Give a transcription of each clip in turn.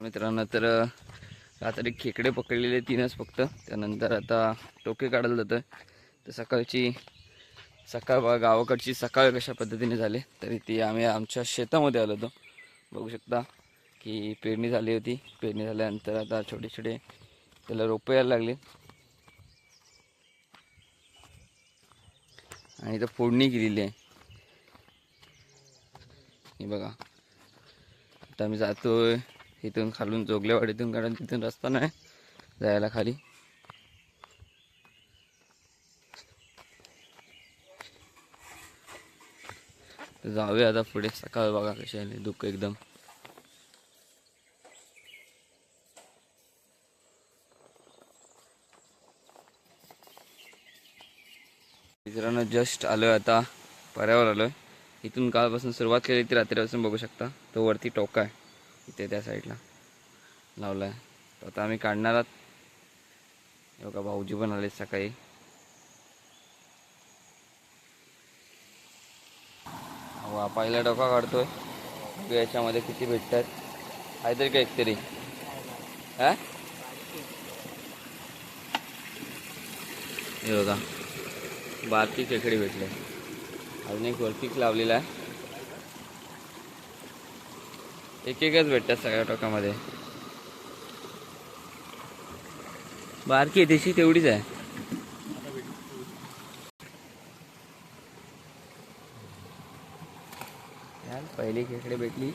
मित्रांनो तर रात्री खेकडे पकडलेले तीनच फक्त. त्यानंतर आता टोके काढलं जातं तर सकाळची सकाळ गावाकडची सकाळ कशा पद्धतीने झाली तरी ती आम्ही आमच्या शेतामध्ये आलो होतो. बघू शकता की पेरणी झाली होती. पेरणी झाल्यानंतर आता छोटे छोटे त्याला रोपं यायला लागले. आणि इथं फोडणी केलेली आहे. हे बघा. आता आम्ही जातोय. इथून खालून जोगलेवाडीतून कारण तिथून रस्ता नाही जायला खाली. जाऊया आता पुढे सकाळ बघा कशी आली दुःख एकदम. मित्रांनो जस्ट आलोय आता पर्यावर आलोय इथून कालपासून सुरुवात केली ती रात्रीपासून बघू शकता. तो वरती टोका आहे. इथे त्या साईडला लावला आहे तर आता आम्ही काढणार आहोत. हे बघा भाऊजी पण आले सकाळी. वा पहिला डोका काढतोय. याच्यामध्ये किती भेटतात. आहे तरी का एक तरी हा? हे बघा बारकी खेकडी भेटले. अजून एक वरतीच लावलेला आहे. एक एकच भेटतात सगळ्या टोकामध्ये. बारकी आहे देशी तेवढीच आहे. पहिली खेकडे भेटली.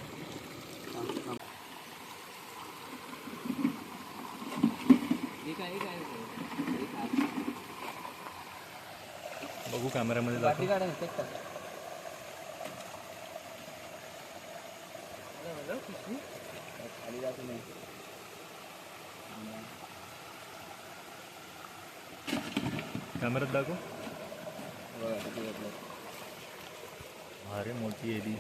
बघू कॅमेऱ्यामध्ये दाखव. कॅमेऱ्यात दाखव अरे मोठी आहे ती.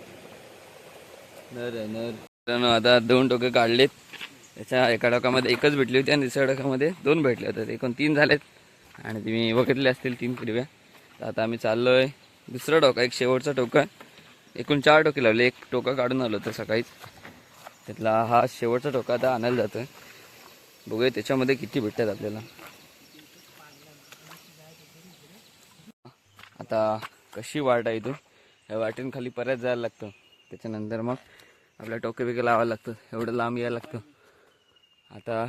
नर आहे नर. मित्रांनो, आता दोन टोके काढलेत. त्याच्या एका टोकामध्ये एकच भेटली होती आणि दुसऱ्या टोकामध्ये दोन भेटले होते. एकूण तीन झालेत. आणि तुम्ही बघितले असतील तीन किडव्या तर आता आम्ही चाललोय दुसरा टोका एक शेवटचा टोका एकूण चार टोके लावले. एक टोका काढून आलो होतं सकाळीच. त्यातला हा शेवटचा टोका आता आणायला जातोय. बघूया त्याच्यामध्ये किती भेटतात आपल्याला. आता कशी वाट आहे इथून या वाटेन खाली परत जायला लागतं. त्याच्यानंतर मग आपल्या टोके बिके लावायला लागतं. एवढं लांब यायला लागतं. आता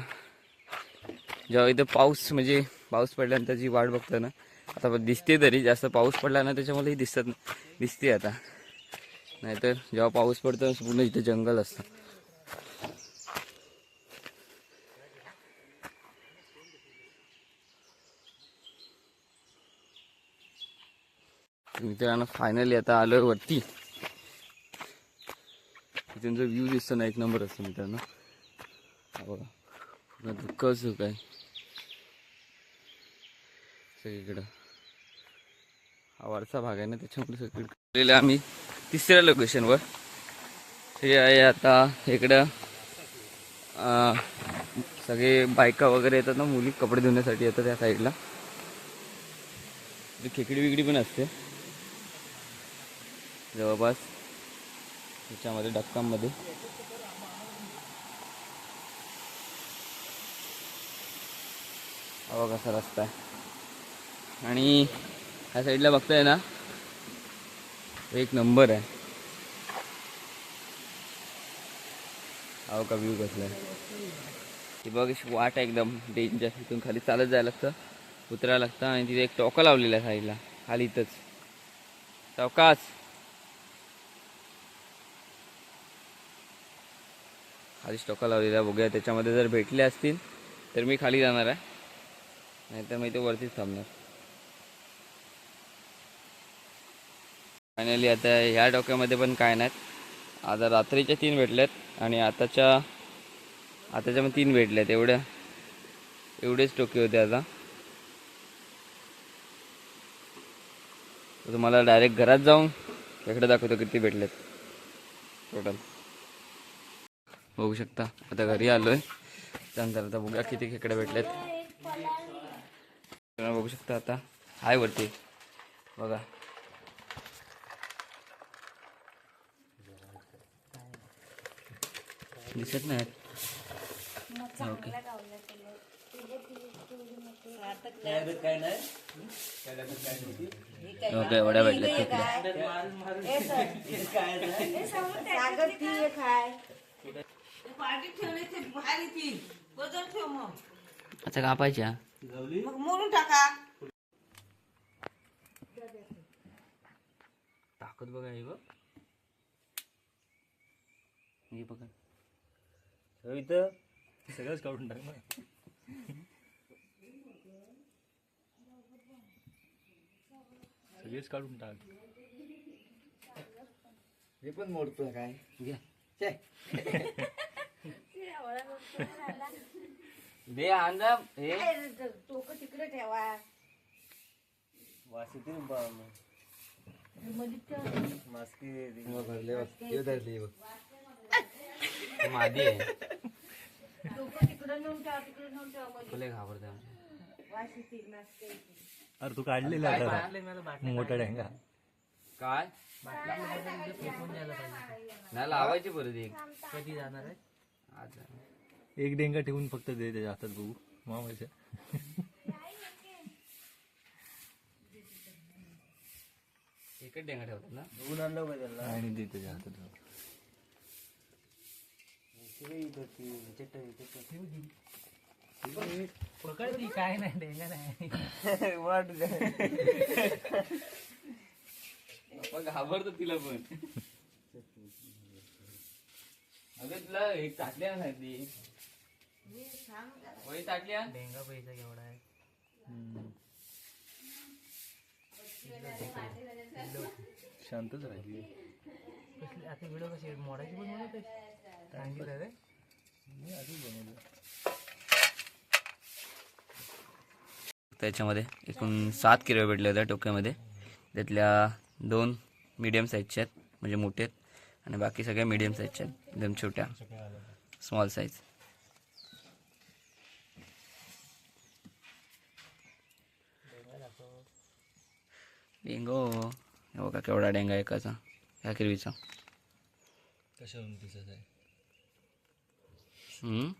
जेव्हा इथं पाऊस म्हणजे पाऊस पडल्यानंतर जी वाट बघतो ना आता दिसते तरी. जास्त पाऊस पडला ना त्याच्यामुळे दिसत दिसते आता. नाहीतर जेव्हा पाऊस पडतो पूर्ण इथे जंगल असतं. मित्रांनो फायनली आता आलोय वरती. इथून जो व्ह्यू दिसतो ना एक नंबर असतो मित्रांनो. बघा. पूर्ण धुक्कच धुक आहे सगळीकडं. हा वरचा भाग आहे ना त्याच्यामुळे सगळीकडे आम्ही. तिसऱ्या लोकेशनवर हे आहे आता इकडं सगळे बायका वगैरे येतात ना मुली कपडे धुण्यासाठी येतात त्या साईडला खेकडी बिकडी पण असते. जवळपास. त्याच्यामध्ये डक्कांमध्ये हवा कसा रस्ता आहे. आणि ह्या साईडला बघताय ना एक नंबर आहे. अहो का व्ह्यू कसला आहे. ती बघ अशी वाट आहे एकदम. डेंजर इथून खाली चालत जायला लागतं उतरायला लागतं आणि तिथे एक टॉका लावलेला आहे साईडला. खाली इथंच. आधी स्टॉका लावलेला बघूया. त्याच्यामध्ये जर भेटले असतील तर मी खाली जाणार आहे. नाहीतर मी ते वरतीच थांबणार. फायनली आता ह्या डोक्यामध्ये पण काय नाहीत. आता रात्रीच्या तीन भेटल्यात आणि आताच्या आताच्या मग तीन भेटल्यात एवढ्या एवढेच टोके होते आता. तुम्हाला डायरेक्ट घरात जाऊन इकडे दाखवतो किती भेटलेत. टोटल बघू शकता आता घरी आलोय त्यानंतर आता बघूया किती खेकडे भेटलेत बघू शकता आता आहे वरती बघा दिसत नाहीत ओके ओके एवढ्या भेटल्या सागर पाठी ठेवले ते बाहेर येतील बदल ठेव मग. आता कापायच्या मग मोडून टाका. ताकद बघा हे बघ. हे बघा. इथं सगळंच काढून टाक ना सगळेच काढून टाक. हे पण मोडतो काय? घ्या. दे अंदा हे टोक तिकडे ठेवा. मादी आहे टोक तिकडे नेऊन ठेवा तिकडे नेऊन ठेवा मध्ये तुला घाबरते. वास येतील नाचते येतील. अरे तू काढलेला मोठा डेंगा काय? नाही लावायची परत एक. कधी जाणार आहे? आज. एक डेंगा ठेवून फक्त दे त्याच्या हातात बघू. मामाच्या. एकच डेंगा ठेवतात ना? आणि दे त्याच्या हातात बघू. आपण घाबरतो तिला पण. अगं तुला एक टाकल्या ना ती वही टाकल्या डेंगा पैसा केवढा आहे? शांतच राहिली. आता व्हिडिओ कशी मोडायची पण म्हणत मी आधीच बनवलं. त्याच्यामध्ये एकूण सात किलो भेटल्या होत्या टोक्यामध्ये. त्यातल्या दोन मिडियम साईजच्या आहेत म्हणजे मोठे आहेत. आणि बाकी सगळ्या मिडियम साईजच्या एकदम छोट्या. स्मॉल साईज डेंगो हे बघा केवढा डेंगा एकाचा ह्या किरवीचा कशावरून दिसत आहे? हम्म?